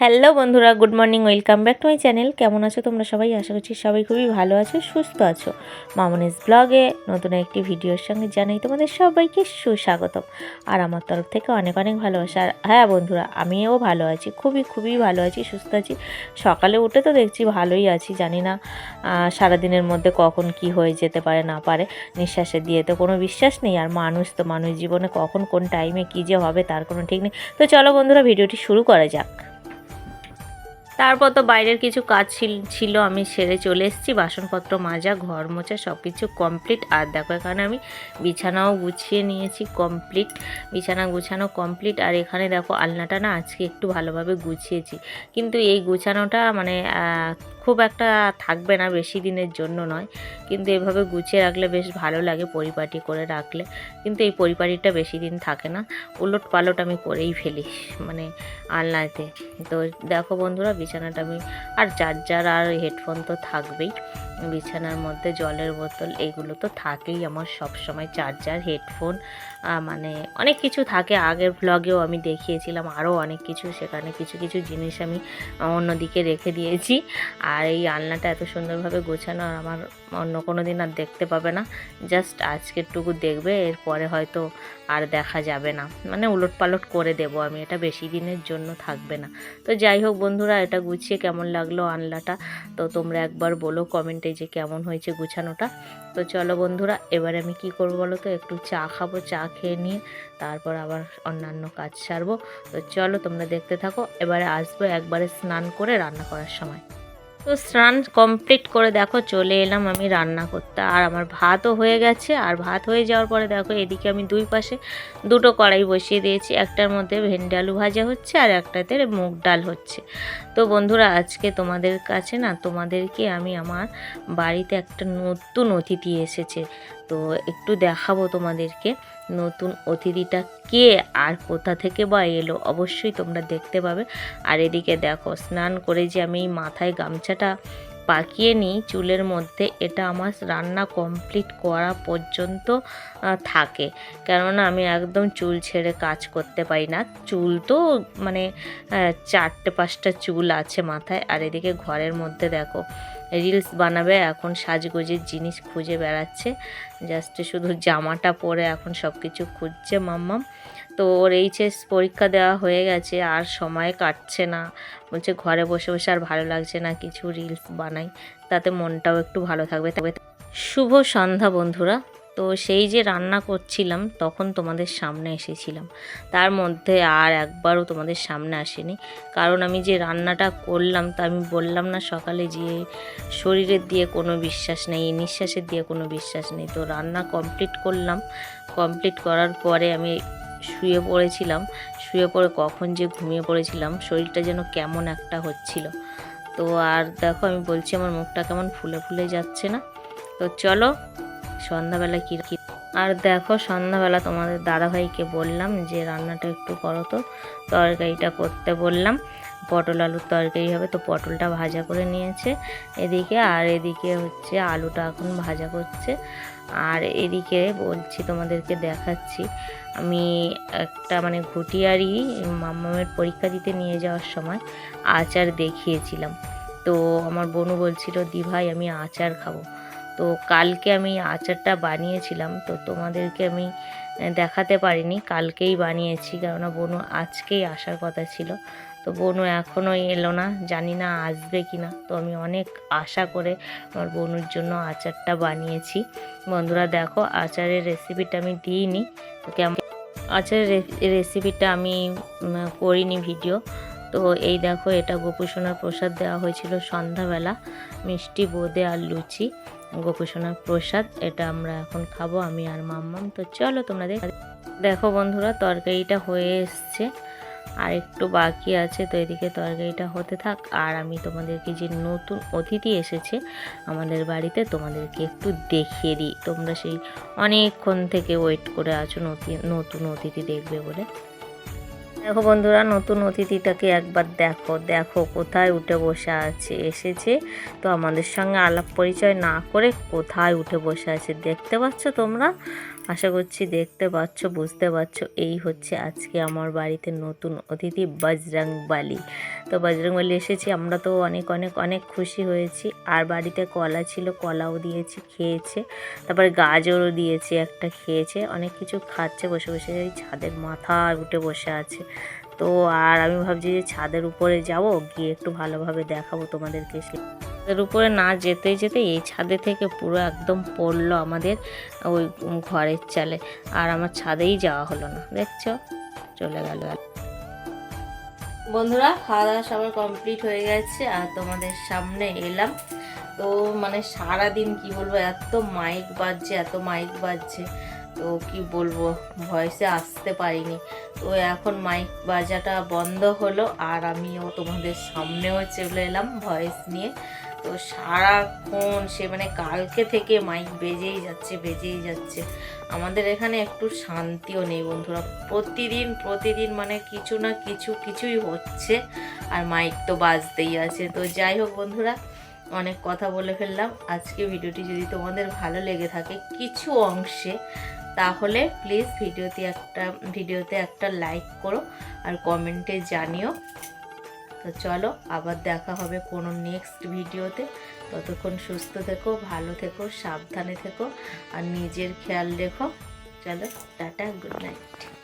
Hello বন্ধুরা, good morning, welcome back to my channel. কেমন আছো তোমরা সবাই? আশা করছি সবাই খুবই ভালো আছো, সুস্থ আছো। মামনিস ব্লগে নতুন একটি ভিডিওর সঙ্গে জানাই তোমাদের সবাইকে সুস্বাগতম। আর আমার তরফ থেকে অনেক অনেক ভালোবাসা। আর হ্যাঁ বন্ধুরা, আমিও ভালো আছি, খুবই খুবই ভালো আছি, সুস্থ আছি। সকালে উঠে তো দেখছি ভালোই আছি, জানি না সারাদিনের মধ্যে কখন কি হয়ে যেতে পারে, না পারে। নিঃশ্বাসে দিয়ে তো কোনো বিশ্বাস নেই, আর মানুষ তো, মানুষ জীবনে কখন কোন টাইমে কী যে হবে, তার কোনো ঠিক নেই। তো চলো বন্ধুরা, ভিডিওটি শুরু করা যাক। তারপর তো বাইরের কিছু কাজ ছিল- আমি সেরে চলে এসেছি, বাসনপত্র মাজা, ঘর মোছা সব কিছু কমপ্লিট আর দেখো, এখানে আমি বিছানাও গুছিয়ে নিয়েছি কমপ্লিট বিছানা গুছানো কমপ্লিট আর এখানে দেখো, আলনাটা না আজকে একটু ভালোভাবে গুছিয়েছি। কিন্তু এই গুছানোটা মানে খুব একটা থাকবে না, বেশি দিনের জন্য নয়। কিন্তু এভাবে গুছিয়ে রাখলে বেশ ভালো লাগে, পরিপাটি করে রাখলে। কিন্তু এই পরিপাটিটা বেশি দিন থাকে না। উলট পালট আমি করেই ফেলি মানে আলনাতে। তো দেখো বন্ধুরা বিছানাটা আমি আর চার্জার আর হেডফোন তো থাকবেই। বিছানার মধ্যে জলের বোতল, এগুলো তো থাকেই আমার সব সময় চার্জার, হেডফোন মানে অনেক কিছু থাকে। আগের ব্লগেও আমি দেখিয়েছিলাম আরও অনেক কিছু, সেখানে কিছু কিছু জিনিস আমি অন্যদিকে রেখে দিয়েছি। আর এই আলনাটা এত সুন্দরভাবে গোছানো আর আমার অন্য কোনো দিন আর দেখতে পাবে না। জাস্ট আজকেরটুকু দেখবে, এরপরে হয়তো আর দেখা যাবে না। মানে উলট পালট করে দেব আমি, এটা বেশি দিনের জন্য থাকবে না। তো যাই হোক বন্ধুরা, এটা গুছিয়ে কেমন লাগল আনলাটা তো তোমরা একবার বলো কমেন্টে যে কেমন হয়েছে গুছানোটা। তো চলো বন্ধুরা, এবারে আমি কি করব বলো তো? একটু চা খাব, চা খেয়ে নিয়ে তারপর আবার অন্যান্য কাজ সারবো। তো চলো তোমরা দেখতে থাকো। এবারে আসব একবারে স্নান করে রান্না করার সময়। তো স্নান কমপ্লিট করে দেখো চলে এলাম আমি রান্না করতে। আর আমার ভাতও হয়ে গেছে, আর ভাত হয়ে যাওয়ার পরে দেখো এদিকে আমি দুই পাশে দুটো কড়াই বসিয়ে দিয়েছি, একটার মধ্যে ভেন্ডি আলু ভাজা হচ্ছে আর একটাতে মুগ ডাল হচ্ছে। তো বন্ধুরা, আজকে তোমাদের কাছে না তোমাদেরকে আমি আমার বাড়িতে একটা নতুন অতিথি এসেছে। তো একটু দেখাবো তোমাদেরকে নতুন অতিথিটা কে আর কোথা থেকে বা এলো। অবশ্যই তোমরা দেখতে পাবে। আর এদিকে দেখো, স্নান করে যে আমি মাথায় গামছাটা পাকিয়ে নিই চুলের মধ্যে, এটা আমার রান্না কমপ্লিট করা পর্যন্ত থাকে। কেননা আমি একদম চুল ছেড়ে কাজ করতে পারি না। চুল তো মানে চারটে পাঁচটা চুল আছে মাথায়। আর এদিকে ঘরের মধ্যে দেখো রিলস বানাবে, এখন সাজগোজের জিনিস খুঁজে বেড়াচ্ছে। জাস্ট শুধু জামাটা পরে এখন সব কিছু খুঁজছে মাম্মাম। তো ওর এইচএস পরীক্ষা দেওয়া হয়ে গেছে, আর সময় কাটছে না। বলছে ঘরে বসে বসে আর ভালো লাগছে না, কিছু রিলস বানাই। তাতে মনটাও একটু ভালো থাকবে। তবে শুভ সন্ধ্যা বন্ধুরা। তো সেই যে রান্না করছিলাম, তখন তোমাদের সামনে এসেছিলাম। তার মধ্যে আর একবারও তোমাদের সামনে আসেনি। কারণ আমি যে রান্নাটা করলাম, তা আমি বললাম না সকালে যে শরীরের দিয়ে কোনো বিশ্বাস নেই, নিঃশ্বাসের দিয়ে কোনো বিশ্বাস নেই। তো রান্না কমপ্লিট করলাম। কমপ্লিট করার পরে আমি শুয়ে পড়েছিলাম। শুয়ে পড়ে কখন যে ঘুমিয়ে পড়েছিলাম, শরীরটা যেন কেমন একটা হচ্ছিল। তো আর দেখো, আমি বলছি আমার মুখটা কেমন ফুলে ফুলে যাচ্ছে না। তো চলো সন্ধ্যাবেলা কী কী? আর দেখো, সন্ধ্যাবেলা তোমাদের দাদাভাইকে বললাম যে, রান্নাটা একটু করো তো। তরকারিটা করতে বললাম। পটল আলুর তরকারি হবে, তো পটলটা ভাজা করে নিয়েছে এদিকে। আর এদিকে হচ্ছে আলুটা এখন ভাজা করছে। আর এদিকে বলছি, তোমাদেরকে দেখাচ্ছি। আমি একটা মানে ঘুটিয়ারি মাম্মামের পরীক্ষা দিতে নিয়ে যাওয়ার সময় আচার দেখিয়েছিলাম। তো আমার বোনু বলছিল দি ভাই আমি আচার খাব। তো কালকে আমি আচারটা বানিয়েছিলাম, তো তোমাদেরকে আমি দেখাতে পারিনি, কালকেই বানিয়েছি, কেননা বনু আজকেই আসার কথা ছিল। তো বনু এখনও এলো না, জানি না আসবে কি না তো আমি অনেক আশা করে আমার বনুর জন্য আচারটা বানিয়েছি। বন্ধুরা দেখো, আচারের রেসিপিটা আমি দিইনি, তো কেমন, আচারের রেসিপিটা আমি করিনি ভিডিও তো এই দেখো, এটা গোপুসোনার প্রসাদ দেওয়া হয়েছিল সন্ধ্যাবেলা, মিষ্টি, বোঁদে আর লুচি। গোপুসোনার প্রসাদ, এটা আমরা এখন খাব আমি আর মাম্মাম। তো চলো তোমরা দেখ দেখো বন্ধুরা, তরকারিটা হয়ে এসছে। আর একটু বাকি আছে, তো এদিকে তরকারিটা হতে থাক। আর আমি তোমাদেরকে যে নতুন অতিথি এসেছে আমাদের বাড়িতে, তোমাদেরকে একটু দেখিয়ে দিই। তোমরা সেই অনেকক্ষণ থেকে ওয়েট করে আছো নতি- নতুন অতিথি দেখবে বলে। দেখো বন্ধুরা, নতুন অতিথিটাকে একবার দেখো। দেখো কোথায় উঠে বসে আছে, এসেছে। তো আমাদের সঙ্গে আলাপ পরিচয় না করে কোথায় উঠে বসে আছে, দেখতে পাচ্ছ তোমরা? আশা করছি দেখতে পাচ্ছ, বুঝতে পারছ, এই হচ্ছে আজকে আমার বাড়িতে নতুন অতিথি বজরং বালি। তো বজরং বালি এসেছি, আমরা তো অনেক অনেক অনেক খুশি হয়েছি। আর বাড়িতে কলা ছিল, কলাও দিয়েছি, খেয়েছে। তারপরে গাজরও দিয়েছি, একটা খেয়েছে। অনেক কিছু খাচ্ছে, বসে বসে এই ছাদের মাথায় উঠে বসে আছে। তো আর আমি ভাবছি যে ছাদের উপরে যাব, গিয়ে একটু ভালোভাবে দেখাবো তোমাদেরকে সে ছাদের উপরে না যেতে যেতে এই ছাদে থেকে পুরো একদম পড়ল আমাদের ওই ঘরের চালে। আর আমার ছাদেই যাওয়া হলো না, দেখছ? চলে গেল। বন্ধুরা খাওয়া দাওয়া সবার কমপ্লিট হয়ে গেছে আর তোমাদের সামনে এলাম। তো মানে সারাদিন কি বলব, এত মাইক বাজছে, এত মাইক বাজছে। তো কি বলব ভয়েসে আসতে পারিনি। তো এখন মাইক বাজাটা বন্ধ হলো আর আমিও তোমাদের সামনেও চলে এলাম ভয়েস নিয়ে। তো সারাক্ষণ সে মানে কালকে থেকে মাইক বেজেই যাচ্ছে বেজেই যাচ্ছে। আমাদের এখানে একটু শান্তিও নেই বন্ধুরা। প্রতিদিন প্রতিদিন মানে কিছু না কিছু, কিছুই হচ্ছে। আর মাইক তো বাজতেই আছে। তো যাই হোক বন্ধুরা, অনেক কথা বলে ফেললাম। আজকে ভিডিওটি যদি তোমাদের ভালো লেগে থাকে কিছু অংশে, তাহলে প্লিজ ভিডিওতে একটা ভিডিওতে একটা লাইক করো আর কমেন্টে জানিও। তো চলো আবার দেখা হবে কোনো নেক্সট ভিডিওতে ততক্ষণ সুস্থ থেকো, ভালো থেকো, সাবধানে থেকো, আর নিজের খেয়াল রেখো। চলো, টাটা গুড নাইট